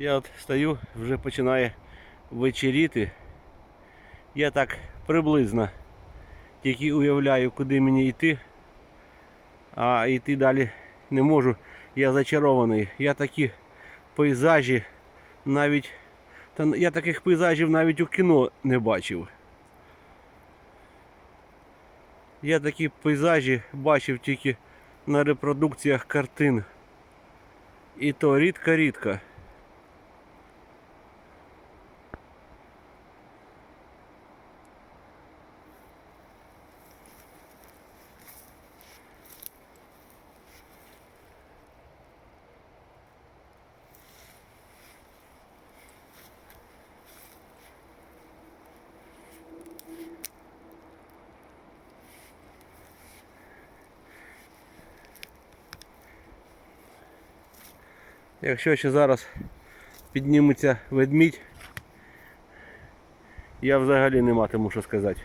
Я от стою, вже починає вечеріти. Я так приблизно тільки уявляю, куди мені йти. А йти далі не можу. Я зачарований. Я такі пейзажі навіть. Та я таких пейзажів навіть у кіно не бачив. Я такі пейзажі бачив тільки на репродукціях картин. І то рідко-рідко. Якщо ще зараз підніметься ведмідь, я взагалі не матиму що сказати.